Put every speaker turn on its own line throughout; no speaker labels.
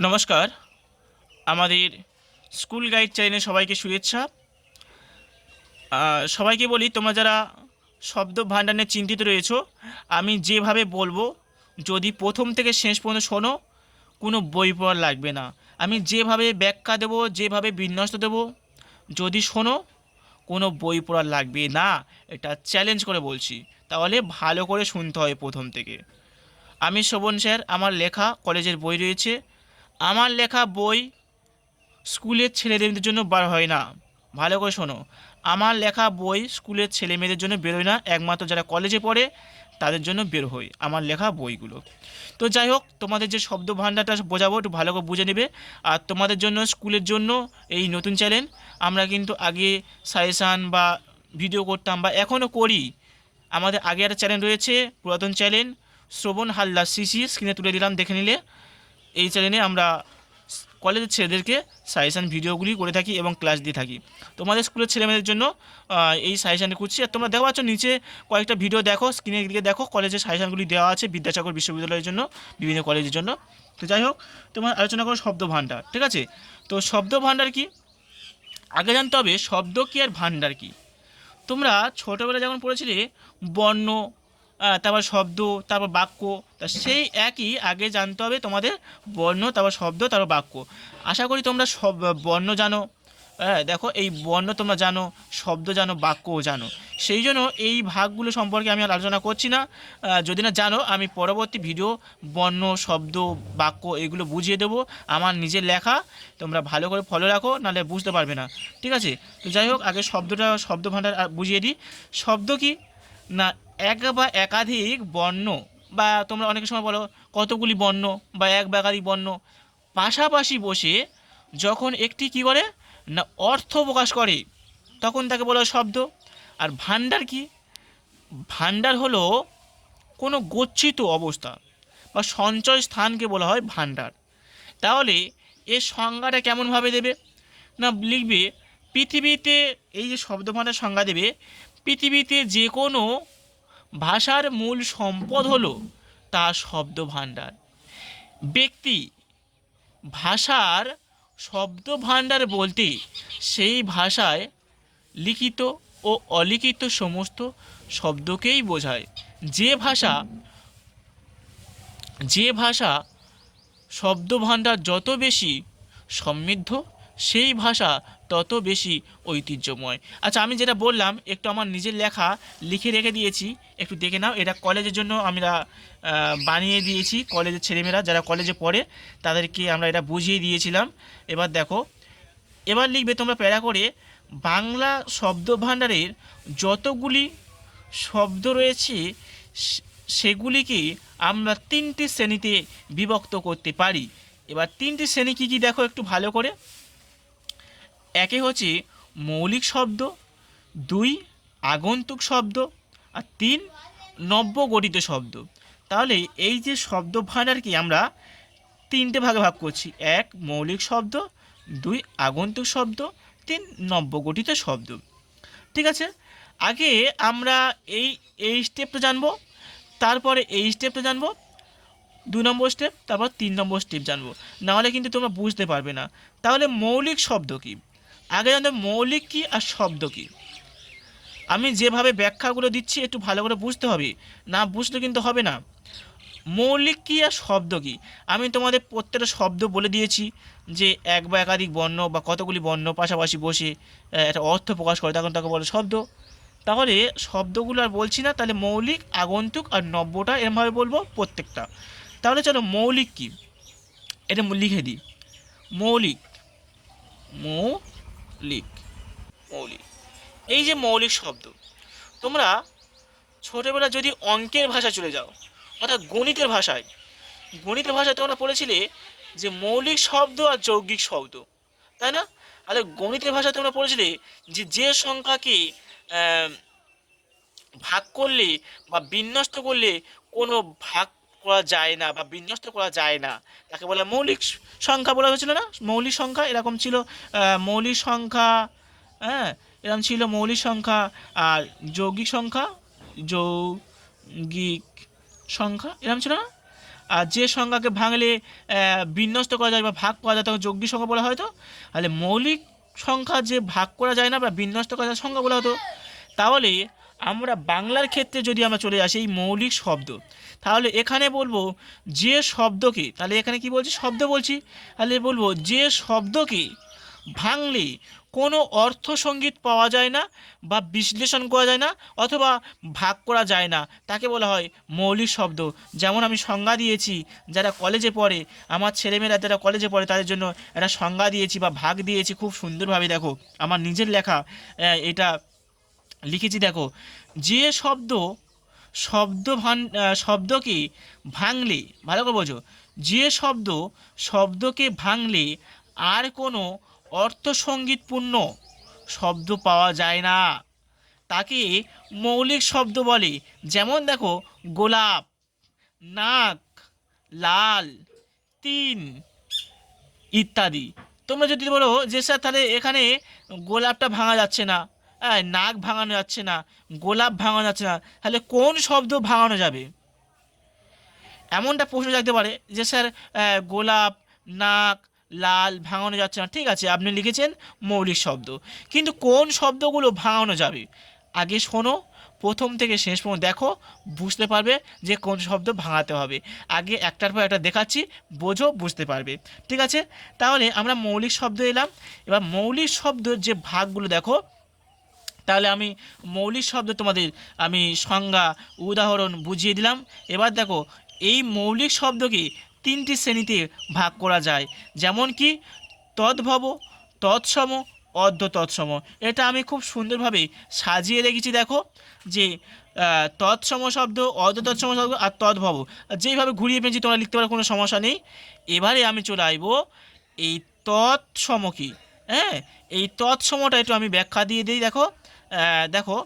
নমস্কার। আমাদের school guide চ্যানেলে সবাইকে শুভেচ্ছা। সবাইকে বলি, তোমরা যারা শব্দ ভাণ্ডার নিয়ে চিন্তিত রয়েছো, আমি যেভাবে বলব, যদি প্রথম থেকে শেষ পর্যন্ত শোনো, কোনো বই পড়া লাগবে না। আমি যেভাবে ব্যাখ্যা দেবো, যেভাবে বিন্যস্ত দেবো, যদি শোনো, কোনো বই পড়া লাগবে না। এটা চ্যালেঞ্জ করে বলছি। তাহলে ভালো করে শুনতে হয় প্রথম থেকে। আমি শোভন স্যার, আমার লেখা, কলেজের বই রয়েছে। আমার লেখা বই স্কুলের ছেলেদের জন্য বার হয় না। ভালো করে শোনো। আমার লেখা বই স্কুলের ছেলে মেয়েদের জন্য বেরোয় না। একমাত্র যারা কলেজে পড়ে, তাদের জন্য বের হয় আমার লেখা বইগুলো। তো যাই হোক, তোমাদের যে শব্দ ভাণ্ডারটা বোঝাবো, একটু ভালো করে বুঝে নেবে। আর তোমাদের জন্য, স্কুলের জন্য এই নতুন চ্যানেল, আমরা কিন্তু আগে সাজেশান বা ভিডিও করতাম বা এখনও করি। আমাদের আগে একটা চ্যানেল রয়েছে, পুরাতন চ্যানেল, শ্রবণ হালদার সিসি স্ক্রিনে তুলে দিলাম, দেখে নিলে। এই চ্যানেলে আমরা কলেজের ছেলেদেরকে সাজেশান ভিডিওগুলি করে থাকি এবং ক্লাস দিয়ে থাকি। তোমাদের স্কুলের ছেলেমেয়েদের জন্য এই সাজেশানটি করছি। আর তোমরা দেখো পাচ্ছ নিচে কয়েকটা ভিডিও দেখো স্ক্রিনের দিকে দেখো কলেজের সাজেশানগুলি দেওয়া আছে বিদ্যাসাগর বিশ্ববিদ্যালয়ের জন্য, বিভিন্ন কলেজের জন্য। তো যাই হোক, তোমার আলোচনা করো শব্দ ভাণ্ডার, ঠিক আছে? তো শব্দ ভাণ্ডার কি? আগে জানতে হবে শব্দ কি আর ভাণ্ডার কি? তোমরা ছোটোবেলায় যখন পড়েছিলে, বর্ণ তারপর শব্দ, তারপর বাক্য, তা সেই একই আগে জানতে হবে তোমাদের বর্ণ, তারপর শব্দ, তারপর বাক্য। আশা করি তোমরা সব বর্ণ জানো। হ্যাঁ দেখো, এই বর্ণ তোমরা জানো, শব্দ জানো বাক্যও জানো। সেই জন্য এই ভাগগুলো সম্পর্কে আমি আলোচনা করছি না। যদি না জানো, আমি পরবর্তী ভিডিও বর্ণ, শব্দ, বাক্য এগুলো বুঝিয়ে দেবো। আমার নিজের লেখা তোমরা ভালো করে ফলো রাখো, নাহলে বুঝতে পারবে না। ঠিক আছে? তো যাই হোক, আগে শব্দটা শব্দ ভাণ্ডার বুঝিয়ে দিই। শব্দ কি? না, এক বা একাধিক বর্ণ বা তোমরা অনেক সময় বলো কতগুলি বর্ণ বা এক বা একাধিক বর্ণ। পাশাপাশি বসে যখন একটি কি করে? না, অর্থ প্রকাশ করে, তখন তাকে বলা শব্দ। আর ভাণ্ডার কি? ভাণ্ডার হলো কোনো গচ্ছিত অবস্থা বা সঞ্চয় স্থানকে বলা হয় ভাণ্ডার। তাহলে এর সংজ্ঞাটা কেমনভাবে দেবে? না, লিখবে, পৃথিবীতে এই যে শব্দ ভাণ্ডার সংজ্ঞা দেবে পৃথিবীতে যে কোনো ভাষার মূল সম্পদ হলো তা শব্দ ভাণ্ডার ব্যক্তি ভাষার শব্দ ভাণ্ডার বলতে সেই ভাষায় লিখিত ও অলিখিত সমস্ত শব্দকেই বোঝায়। যে ভাষা যে ভাষা শব্দ ভাণ্ডার যত বেশি সমৃদ্ধ, সেই ভাষা তত বেশি ঐতিহ্যময়। আচ্ছা আমি যেটা বললাম, একটু আমার নিজের লেখা লিখে রেখে দিয়েছি। একটু দেখে নাও, এটা কলেজের জন্য আমরা বানিয়ে দিয়েছি। কলেজের ছেলেমেয়েরা যারা কলেজে পড়ে, তাদেরকে আমরা এটা বুঝিয়ে দিয়েছিলাম। এবার দেখো, এবার লিখবে তোমরা প্যারা করে, বাংলা শব্দ ভাণ্ডারের যতগুলি শব্দ রয়েছে সেগুলিকে আমরা তিনটি শ্রেণীতে বিভক্ত করতে পারি। এবার তিনটি শ্রেণি কী কী দেখো একটু ভালো করে। একে হচ্ছে মৌলিক শব্দ, দুই আগন্তুক শব্দ, আর তিন নব্য গঠিত শব্দ। তাহলে এই যে শব্দ ভাণ্ডারকে আমরা তিনটে ভাগে ভাগ করছি। এক মৌলিক শব্দ, দুই আগন্তুক শব্দ, তিন নব্য গঠিত শব্দ। ঠিক আছে? আগে আমরা এই এই স্টেপটা জানব, তারপরে এই স্টেপটা জানব, দু নম্বর স্টেপ তারপর তিন নম্বর স্টেপ জানব। নাহলে কিন্তু তোমরা বুঝতে পারবে না। তাহলে মৌলিক শব্দ কী? আগে জানতে মৌলিক কী আর শব্দ কী? আমি যেভাবে ব্যাখ্যাগুলো দিচ্ছি, একটু ভালো করে বুঝতে হবে। না বুঝলে কিন্তু হবে না। মৌলিক কী আর শব্দ কী? আমি তোমাদের প্রত্যেকটা শব্দ বলে দিয়েছি যে এক বা একাধিক বর্ণ বা কতগুলি বর্ণ পাশাপাশি বসে একটা অর্থ প্রকাশ করে, তখন তাকে বলে শব্দ। তাহলে শব্দগুলো আর বলছি না, তাহলে মৌলিক, আগন্তুক আর নব্যটা এরমভাবে বলব প্রত্যেকটা। তাহলে চলো মৌলিক কী? এটা লিখে দিই। মৌলিক। মৌলিক। মৌলিক। এই যে মৌলিক শব্দ, তোমরা ছোটোবেলা যদি অঙ্কের ভাষা চলে যাও, অর্থাৎ গণিতের ভাষায় গণিতের ভাষায় তোমরা পড়েছিলে যে মৌলিক শব্দ আর যৌগিক শব্দ, তাই না? তাহলে গণিতের ভাষায় তোমরা পড়েছিলে যে যে সংখ্যাকে ভাগ করলে বা বিন্যস্ত করলে কোনো ভাগ করা যায় না বা বিন্যস্ত করা যায় না। তাকে বলে মৌলিক সংখ্যা বলা হয়েছিল না? মৌলিক সংখ্যা এরকম ছিল মৌলিক সংখ্যা হ্যাঁ এরকম ছিল মৌলিক সংখ্যা আর যৌগিক সংখ্যা যৌগিক সংখ্যা এরকম ছিল না? আর যে সংখ্যাকে ভাঙলে বিন্যস্ত করা যায় বা ভাগ করা যায় তখন যৌগিক সংখ্যা বলা হয়তো। তাহলে মৌলিক সংখ্যা যে ভাগ করা যায় না বা বিন্যস্ত করা যায় সংখ্যা বলা হতো। তাহলে আমরা বাংলার ক্ষেত্রে যদি আমরা চলে আসি, এই মৌলিক শব্দ, তাহলে এখানে বলব যে শব্দকে, তাহলে এখানে কি বলছি? শব্দ বলছি। তাহলে বলব যে শব্দকে ভাঙলে কোনো অর্থ সংগীত পাওয়া যায় না বা বিশ্লেষণ করা যায় না অথবা ভাগ করা যায় না। তাকে বলা হয় মৌলিক শব্দ। যেমন আমি সংজ্ঞা দিয়েছি, যারা কলেজে পড়ে, আমার ছেলেমেয়েরা যারা কলেজে পড়ে, তাদের জন্য একটা সংজ্ঞা দিয়েছি বা ভাগ দিয়েছি খুব সুন্দরভাবে। দেখো, আমার নিজের লেখা এটা লিখেছি, দেখো, যে শব্দ শব্দ ভান শব্দকে ভাঙলে, ভালো করে বোঝো, যে শব্দ, শব্দকে ভাঙলে আর কোনো অর্থসঙ্গীতপূর্ণ শব্দ পাওয়া যায় না। তাকে মৌলিক শব্দ বলে। যেমন, দেখো, গোলাপ, নাক, লাল, তিন ইত্যাদি। তোমরা যদি বলো যে, স্যার, তাহলে এখানে গোলাপটা ভাঙা যাচ্ছে না। নাক ভাঙানো যাচ্ছে না, গোলাপ ভাঙানো যাচ্ছে না, তাহলে কোন শব্দ ভাঙানো যাবে? এমনটা প্রশ্ন থাকতে পারে যে, স্যার গোলাপ, নাক, লাল ভাঙানো যাচ্ছে না, ঠিক আছে, আপনি লিখেছেন মৌলিক শব্দ, কিন্তু কোন শব্দগুলো ভাঙানো যাবে? আগে শোনো, প্রথম থেকে শেষ পর্যন্ত দেখো, বুঝতে পারবে যে কোন শব্দ ভাঙাতে হবে। আগে একটার পর একটা দেখাচ্ছি, বোঝো, বুঝতে পারবে, ঠিক আছে? তাহলে আমরা মৌলিক শব্দ এলাম, এবার মৌলিক শব্দের যে ভাগগুলো দেখো তাহলে আমি মৌলিক শব্দ তোমাদের, আমি সংজ্ঞা, উদাহরণ বুঝিয়ে দিলাম। এবার দেখো, এই মৌলিক শব্দকে তিনটি শ্রেণীতে ভাগ করা যায়। যেমন কি, তদ্ভব, তৎসম অর্ধ তৎসম এটা আমি খুব সুন্দরভাবে সাজিয়ে রেখেছি, দেখো, যে তৎসম শব্দ অর্ধ তৎসম শব্দ আর তদ্ভব। যেইভাবে ঘুরিয়ে পেয়েছি, তোমরা লিখতে পারো, কোনো সমস্যা নেই। এবারে আমি চলে আসব, এই তৎসম কি? হ্যাঁ এই তৎসমটা একটু আমি ব্যাখ্যা দিয়ে দিই, দেখো। দেখো,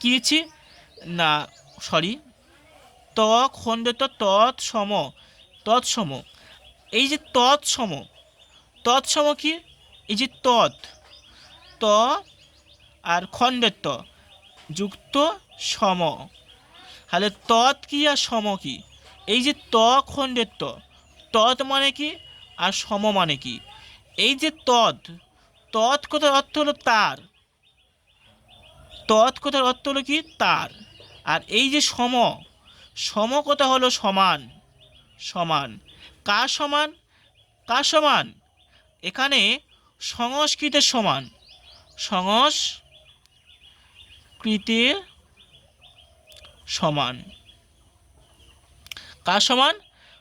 কী না সরি ত খণ্ডিত তৎসম তৎসম। এই যে তৎসম তৎসম কি? এই যে তৎ, ত আর খণ্ডের ত, যুক্ত সম। তাহলে তৎ কি আর সম কি? এই যে ত খণ্ডের ত, তৎ মানে কি? আর সম মানে কি? এই যে তৎ তৎ কথার অর্থ হলো তার। তৎ কথার অর্থ হলো কি? তার। আর এই যে সম সম কথা হলো সমান সমান। কার সমান? কার সমান? এখানে সংস্কৃতের সমান। সংস্কৃতের সমান। কার সমান?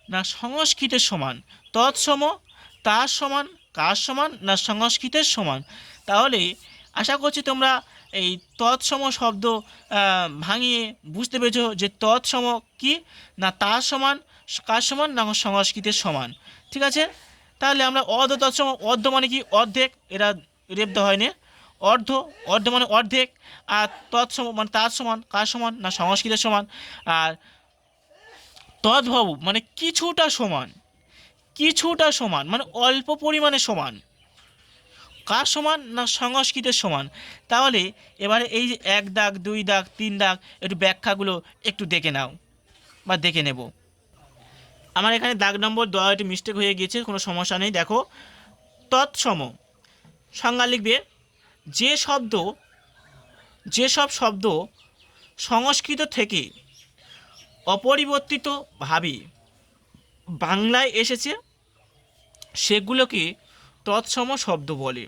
না, সংস্কৃতের সমান। তৎসম, তার সমান, কার সমান? না, সংস্কৃতের সমান। তাহলে আশা করছি তোমরা এই তৎসম শব্দ ভাঙিয়ে বুঝতে পেরেছ যে তৎসম কি? না তার সমান, কার সমান, না সংস্কৃতের সমান। ঠিক আছে? তাহলে আমরা অর্ধ তৎসম, অর্ধ মানে কি? অর্ধেক। এরা রেপ দেওয়া হয়নি। অর্ধ অর্ধ মানে অর্ধেক। আর তৎসম মানে তার সমান, কার সমান? না সংস্কৃতের সমান। আর তদ্ভব মানে কিছুটা সমান কিছুটা সমান মানে অল্প পরিমাণে সমান। কার সমান না সংস্কৃতের সমান? তাহলে এবারে এই যে এক দাগ, দুই দাগ, তিন দাগ, একটু ব্যাখ্যাগুলো একটু দেখে নাও বা দেখে নেব। আমার এখানে দাগ নম্বর দেওয়া একটু মিস্টেক হয়ে গিয়েছে, কোনো সমস্যা নেই। দেখো, তৎসম। সংজ্ঞা লিখবে, যে শব্দ যেসব শব্দ সংস্কৃত থেকে অপরিবর্তিতভাবে বাংলায় এসেছে, সেগুলোকে তৎসম শব্দ বলে।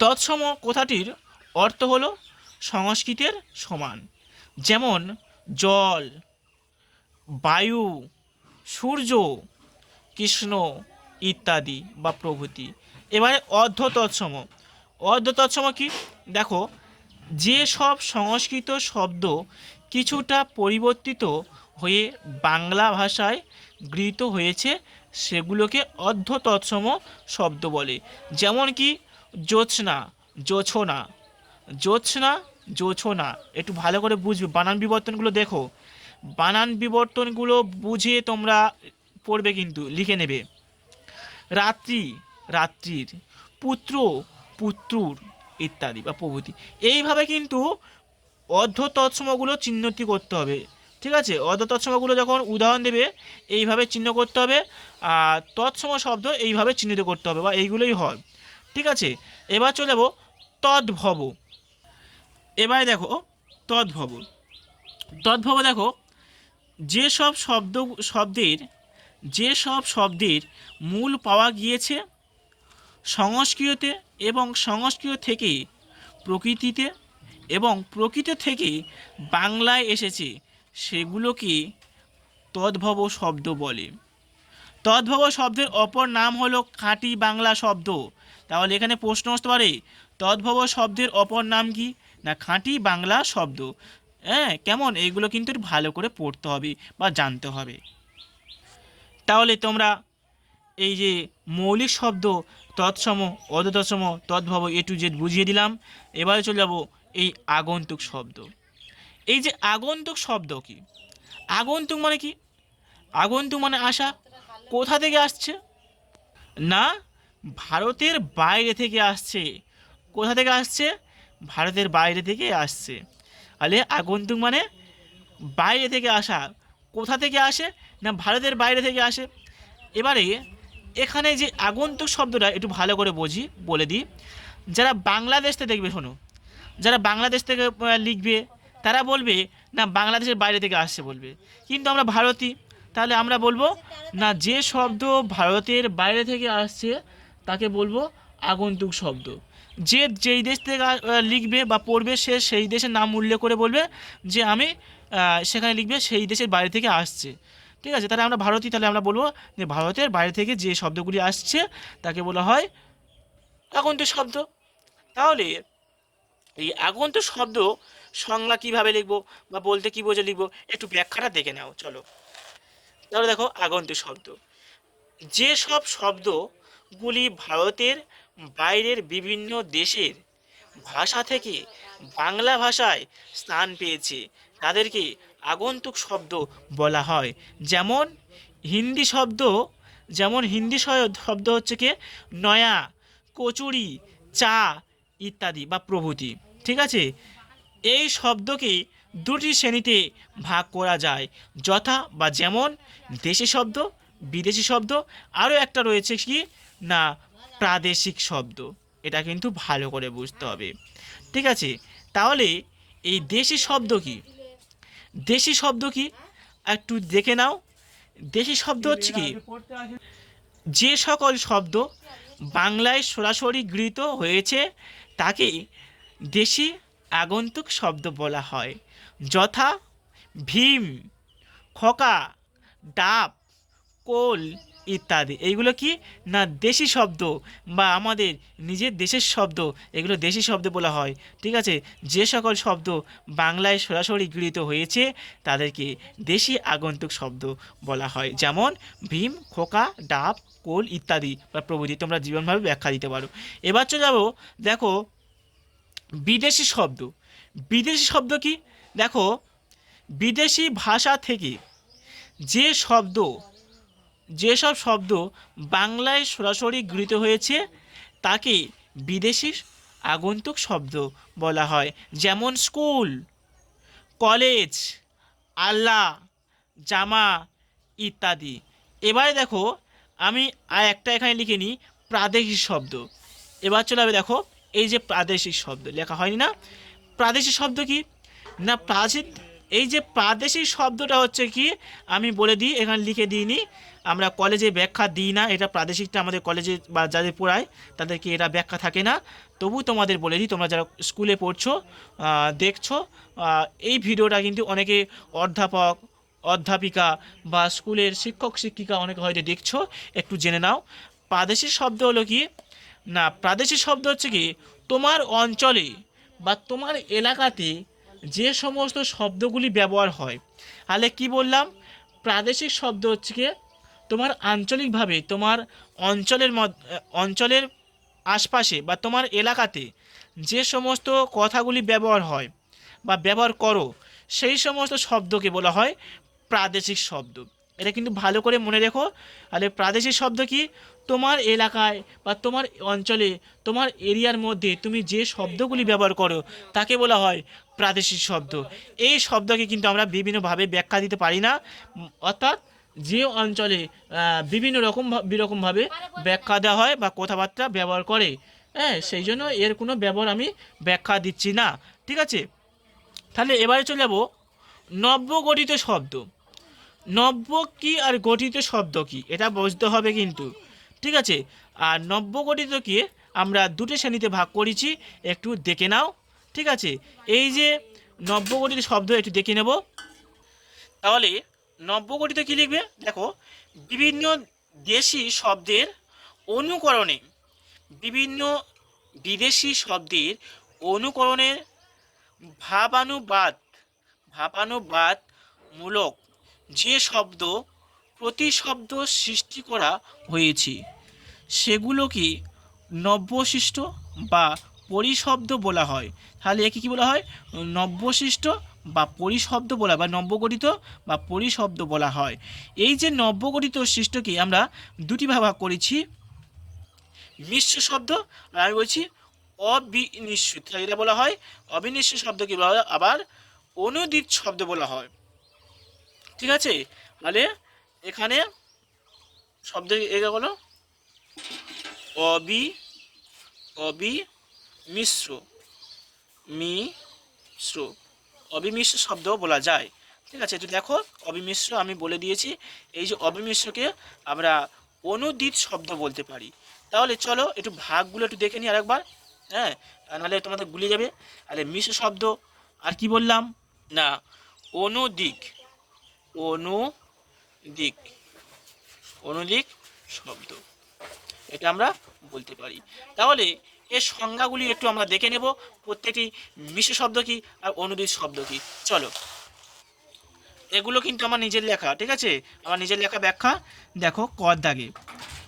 তৎসম কথাটির অর্থ হলো সংস্কৃতের সমান। যেমন, জল, বায়ু, সূর্য, কৃষ্ণ ইত্যাদি বা প্রভৃতি। এবারে অর্ধ তৎসম অর্ধ তৎসম কি? দেখো, যে সব সংস্কৃত শব্দ কিছুটা পরিবর্তিত হয়ে বাংলা ভাষায় গৃহীত হয়েছে, সেগুলোকে অর্ধ তৎসম শব্দ বলে। যেমন কি জোৎস্না জোছনা জোৎস্না জোছনা। একটু ভালো করে বুঝবে। বানান বিবর্তনগুলো দেখো। বানান বিবর্তনগুলো বুঝে তোমরা পড়বে কিন্তু, লিখে নেবে। রাত্রি, রাত্রির, পুত্র, পুত্রুর ইত্যাদি বা প্রভৃতি। এইভাবে কিন্তু অর্ধ তৎসমগুলো চিহ্নিত করতে হবে। ঠিক আছে? অর্ধ তৎসমগুলো যখন উদাহরণ দেবে, এইভাবে চিহ্ন করতে হবে। আর তৎসম শব্দ এইভাবে চিহ্নিত করতে হবে বা এইগুলোই হয়। ঠিক আছে? এবার চলে যাব তদ্ভব। এবারে দেখো, তদ্ভব। তদ্ভব দেখো যেসব শব্দ, শব্দের যেসব শব্দের মূল পাওয়া গিয়েছে সংস্কৃততে এবং সংস্কৃত থেকে প্রকৃতিতে এবং প্রকৃত থেকে বাংলায় এসেছে, সেগুলোকে তদ্ভব শব্দ বলে। তদ্ভব শব্দের অপর নাম হলো খাঁটি বাংলা শব্দ। তাহলে এখানে প্রশ্ন আসতে পারে, তদ্ভব শব্দের অপর নাম কি? না খাঁটি বাংলা শব্দ। হ্যাঁ কেমন? এইগুলো কিন্তু ভালো করে পড়তে হবে বা জানতে হবে। তাহলে তোমরা এই যে মৌলিক শব্দ, তৎসম অদতসম তদ্ভব, এ টু জেড বুঝিয়ে দিলাম। এবারে চলে যাব এই আগন্তুক শব্দ। এই যে আগন্তুক শব্দ কি? আগন্তুক মানে কি? আগন্তুক মানে আসা কোথা থেকে আসছে? না ভারতের বাইরে থেকে আসছে। কোথা থেকে আসছে? ভারতের বাইরে থেকে আসছে। তাহলে আগন্তুক মানে বাইরে থেকে আসা। কোথা থেকে আসে না ভারতের বাইরে থেকে আসে? এবারে এখানে যে আগন্তুক শব্দটা একটু ভালো করে বুঝি, বলে দিই। যারা বাংলাদেশ থেকে দেখবে, শোনো। যারা বাংলাদেশ থেকে লিখবে, তারা বলবে, না, বাংলাদেশের বাইরে থেকে আসছে, বলবে। কিন্তু আমরা ভারতী, তাহলে আমরা বলব, না, যে শব্দ ভারতের বাইরে থেকে আসছে তাকে বলব আগন্তুক শব্দ। যে যেই দেশ থেকে লিখবে বা পড়বে, সে সেই দেশের নাম উল্লেখ করে বলবে যে আমি সেখানে লিখবে সেই দেশের বাইরে থেকে আসছে। ঠিক আছে? তাহলে আমরা ভারতীয় তাহলে আমরা বলব যে ভারতের বাইরে থেকে যে শব্দগুলি আসছে, তাকে বলা হয় আগন্তুক শব্দ। তাহলে এই আগন্তুক শব্দ সংজ্ঞা কীভাবে লিখব বা বলতে কী বোঝে লিখব, একটু ব্যাখ্যাটা দেখে নাও, চলো। তাহলে দেখো, আগন্তুক শব্দ। যে সব শব্দগুলি ভারতের বাইরের বিভিন্ন দেশের ভাষা থেকে বাংলা ভাষায় স্থান পেয়েছে। তাদেরকে আগন্তুক শব্দ বলা হয়। যেমন হিন্দি শব্দ, যেমন হিন্দি শব্দ হচ্ছে কি, নয়া, কচুরি, চা ইত্যাদি বা প্রভৃতি। ঠিক আছে? এই শব্দকে দুটি শ্রেণীতে ভাগ করা যায়। যথা বা যেমন দেশি শব্দ, বিদেশি শব্দ, আরও একটা রয়েছে কি না প্রাদেশিক শব্দ। এটা কিন্তু ভালো করে বুঝতে হবে। ঠিক আছে? তাহলে এই দেশি শব্দ কি? দেশি শব্দ কি? একটু দেখে নাও। দেশি শব্দ হচ্ছে কি? যে সকল শব্দ বাংলায় সরাসরি গৃহীত হয়েছে, তাকে দেশি আগন্তুক শব্দ বলা হয়। যথা ভীম, খোকা, ডাব, কোল ইত্যাদি। এইগুলো কি? না, দেশি শব্দ বা আমাদের নিজের দেশের শব্দ, এগুলো দেশি শব্দ বলা হয়। ঠিক আছে? যে সকল শব্দ বাংলায় সরাসরি গৃহীত হয়েছে, তাদেরকে দেশি আগন্তুক শব্দ বলা হয়। যেমন, ভীম, খোকা, ডাব, কোল ইত্যাদি বা প্রভৃতি। তোমরা জীবনভাবে ব্যাখ্যা দিতে পারো। এবার চলে যাব, দেখো, বিদেশি শব্দ। বিদেশি শব্দ কি? দেখো, বিদেশি ভাষা থেকে যে শব্দ যেসব শব্দ বাংলায় সরাসরি গৃহীত হয়েছে, তাকে বিদেশি আগন্তুক শব্দ বলা হয়, যেমন স্কুল, কলেজ আল্লাহ জামা ইত্যাদি। এবারে দেখো, আমি আর একটা এখানে লিখে নিই, প্রাদেশিক শব্দ। এবার চলে যাবে দেখো, এই যে প্রাদেশিক শব্দ, লেখা হয়নি না? প্রাদেশিক শব্দ কি? না, প্রাচীন, এই যে প্রাদেশিক শব্দটা হচ্ছে কি, আমি বলে দিই, এখানে লিখে দিইনি আমরা কলেজে ব্যাখ্যা দিই না, এটা প্রাদেশিকটা আমাদের কলেজে বা যাদের পড়ায়, তাদেরকে এটা ব্যাখ্যা থাকে না। তবু তোমাদের বলে দিই, তোমরা যারা স্কুলে পড়ছো দেখছ এই ভিডিওটা কিন্তু অনেকে অধ্যাপক, অধ্যাপিকা বা স্কুলের শিক্ষক, শিক্ষিকা অনেকে হয়তো দেখছ, একটু জেনে নাও। প্রাদেশিক শব্দ হলো কি? না, প্রাদেশিক শব্দ হচ্ছে কি? তোমার অঞ্চলে বা তোমার এলাকাতে যে সমস্ত শব্দগুলি ব্যবহার হয়। তাহলে কি বললাম? প্রাদেশিক শব্দ হচ্ছে কি? তোমার আঞ্চলিকভাবে, তোমার অঞ্চলের অঞ্চলের আশপাশে বা তোমার এলাকাতে যে সমস্ত কথাগুলি ব্যবহার হয় বা ব্যবহার করো, সেই সমস্ত শব্দকে বলা হয় প্রাদেশিক শব্দ। এটা কিন্তু ভালো করে মনে রেখো। তাহলে প্রাদেশিক শব্দ কি? তোমার এলাকায় বা তোমার অঞ্চলে, তোমার এরিয়ার মধ্যে তুমি যে শব্দগুলি ব্যবহার করো, তাকে বলা হয় প্রাদেশিক শব্দ। এই শব্দকে কিন্তু আমরা বিভিন্নভাবে ব্যাখ্যা দিতে পারি না। অর্থাৎ যে অঞ্চলে বিভিন্ন রকম বিরকমভাবে ব্যাখ্যা দেওয়া হয় বা কথাবার্তা ব্যবহার করে। হ্যাঁ সেই জন্য এর কোনো ব্যবহার আমি ব্যাখ্যা দিচ্ছি না। ঠিক আছে? তাহলে এবারে চলে যাব। নব্য গঠিত শব্দ। নব্য কি আর গঠিত শব্দ কি? এটা বুঝতে হবে কিন্তু। ঠিক আছে? আর নব্য গঠিত কি? আমরা দুটো শ্রেণীতে ভাগ করেছি। একটু দেখে নাও। ঠিক আছে? এই যে নব্য গঠিত শব্দ, একটু দেখে নেব। তাহলে নব্য গঠিত কী লিখবে? দেখো, বিভিন্ন দেশি শব্দের অনুকরণে, বিভিন্ন বিদেশি শব্দের অনুকরণের ভাবানুবাদ ভাবানুবাদ মূলক যে শব্দ প্রতিশব্দ সৃষ্টি করা হয়েছে, সেগুলো কি নব্যশিষ্ট বা পরিশব্দ বলা হয়? তাহলে একে কী বলা হয়? নব্যশিষ্ট বা পরিশব্দ বলা বা নব্যগঠিত বা পরিশব্দ বলা হয়। এই যে নব্যগঠিত সৃষ্টকে আমরা দুটি ভাগ ভাগ করেছি, মিশ্র শব্দ আর আমি বলছি অবিনিশ্চিত এটা বলা হয় অবিনিশ্চিত শব্দকে বলা হয়, আবার অনুদিত শব্দ বলা হয়। ঠিক আছে? তাহলে এখানে শব্দ এটা হলো অবি অবি মিশ্র মিশ্র। অবিমিশ্র শব্দ বলা যায়। ঠিক আছে তো দেখো, অবিমিশ্র আমি বলে দিয়েছি, এই যে অবিমিশ্রকে আমরা অনুদিত শব্দ বলতে পারি। তাহলে চলো, একটু ভাগগুলো একটু দেখে নিই আরেকবার। হ্যাঁ নাহলে তোমাদের গুলিয়ে যাবে। আরে মিশ্র শব্দ, আর কি বললাম? না, অনুদিক অনুদিক অনুদিক শব্দ। এটা আমরা বলতে পারি। তাহলে এর সংজ্ঞাগুলি একটু আমরা দেখে নেব। প্রত্যেকটি মিশ্র শব্দ কি আর অনুদিত শব্দ কি? চলো। এগুলো কিন্তু আমার নিজের লেখা, ঠিক আছে? আমার নিজের লেখা ব্যাখ্যা, দেখো কর দাগে।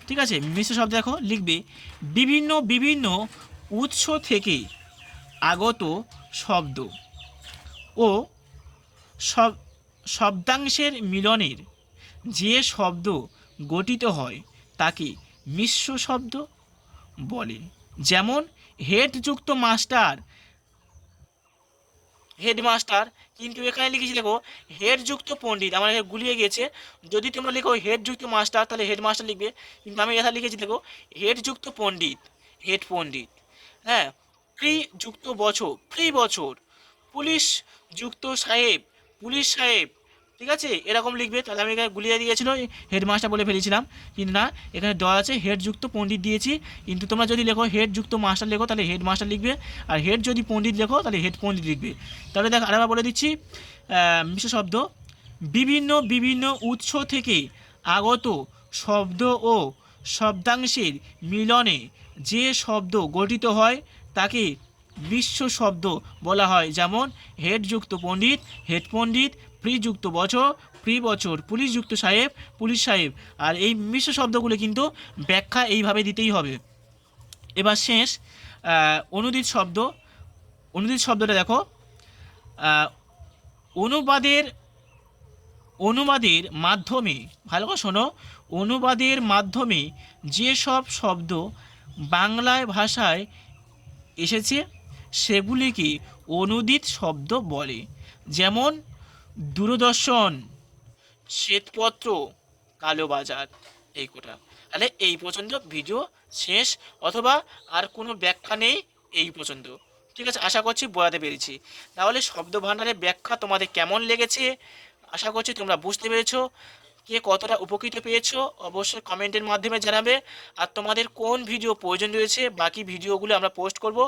ঠিক আছে? মিশ্র শব্দ দেখো, লিখবে, বিভিন্ন বিভিন্ন উৎস থেকে আগত শব্দ ও সব, শব্দাংশের মিলনের যে শব্দ গঠিত হয় তাকে মিশ্র শব্দ বলে। যেমন হেডযুক্ত মাস্টার। হেডমাস্টার, কিন্তু এখানে লিখেছি দেখো, হেডযুক্ত পণ্ডিত, আমার এখানে গুলিয়ে গেছে যদি তোমরা লেখো হেডযুক্ত মাস্টার, তাহলে হেডমাস্টার লিখবে। কিন্তু আমি এখানে লিখেছি দেখো, হেডযুক্ত পণ্ডিত, হেড পণ্ডিত। হ্যাঁ ফ্রি যুক্ত বছর ফ্রি বছর পুলিশ যুক্ত সাহেব, পুলিশ সাহেব ঠিক আছে? এরকম লিখবে, তাহলে আমি এখানে গুলিয়ে দিয়েছিল হেডমাস্টার বলে ফেলেছিলাম। কিন্তু না, এখানে দেওয়া আছে হেডযুক্ত পণ্ডিত দিয়েছি। কিন্তু তোমরা যদি লেখো হেডযুক্ত মাস্টার লেখো, তাহলে হেডমাস্টার লিখবে। আর হেড যদি পণ্ডিত লেখো, তাহলে হেড পণ্ডিত লিখবে। তাহলে দেখ, আরেকবার বলে দিচ্ছি মিশ্র শব্দ। বিভিন্ন বিভিন্ন উৎস থেকে আগত শব্দ ও শব্দাংশের মিলনে যে শব্দ গঠিত হয়, তাকে বিশ্ব শব্দ বলা হয়। যেমন হেডযুক্ত পণ্ডিত হেড পণ্ডিত ফ্রিযুক্ত বছর ফ্রি বছর পুলিশযুক্ত সাহেব, পুলিশ সাহেব। আর এই মিশ্র শব্দগুলো কিন্তু ব্যাখ্যা এইভাবে দিতেই হবে। এবার শেষ অনুদিত শব্দ। অনুদিত শব্দটা দেখো। অনুবাদের অনুবাদের মাধ্যমে, ভালো করে শোনো। অনুবাদের মাধ্যমে যেসব শব্দ বাংলায় ভাষায় এসেছে, সেগুলিকে অনুদিত শব্দ বলে। যেমন দূরদর্শন, শ্বেতপত্র, কালোবাজার, এই কোটা। তাহলে এই পর্যন্ত ভিডিও শেষ, অথবা আর কোনো ব্যাখ্যা নেই, এই পর্যন্ত। ঠিক আছে, আশা করছি বোঝাতে পেরেছি। তাহলে শব্দ ভাণ্ডারের ব্যাখ্যা তোমাদের কেমন লেগেছে? আশা করছি তোমরা বুঝতে পেরেছ। কে কতটা উপকৃত পেয়েছ, অবশ্যই কমেন্টের মাধ্যমে জানাবে। আর তোমাদের কোন ভিডিও প্রয়োজন রয়েছে, বাকি ভিডিওগুলো আমরা পোস্ট করব,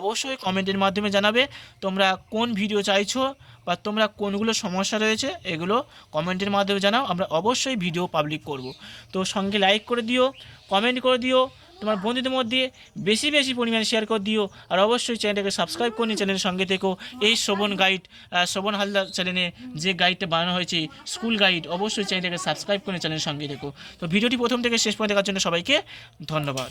অবশ্যই কমেন্টের মাধ্যমে জানাবে। তোমরা কোন ভিডিও চাইছো বা তোমরা কোনগুলো সমস্যা রয়েছে, এগুলো কমেন্টের মাধ্যমে জানাও, আমরা অবশ্যই ভিডিও পাবলিক করব। তো সঙ্গে লাইক করে দিও কমেন্ট করে দিও তোমার বন্ধুদের মধ্যে বেশি বেশি পরিমাণে শেয়ার করে দিও। আর অবশ্যই চ্যানেলটাকে সাবস্ক্রাইব করে চ্যানেলের সঙ্গে থেকো। এই শ্রবণ গাইড শোভন শ্রবণ হালদার চ্যানেলে যে গাইডটা বানানো হয়েছে স্কুল গাইড অবশ্যই চ্যানেলটাকে সাবস্ক্রাইব করে চ্যানেলের সঙ্গে থেকো। তো ভিডিওটি প্রথম থেকে শেষ পর্যন্ত দেখার জন্য সবাইকে ধন্যবাদ।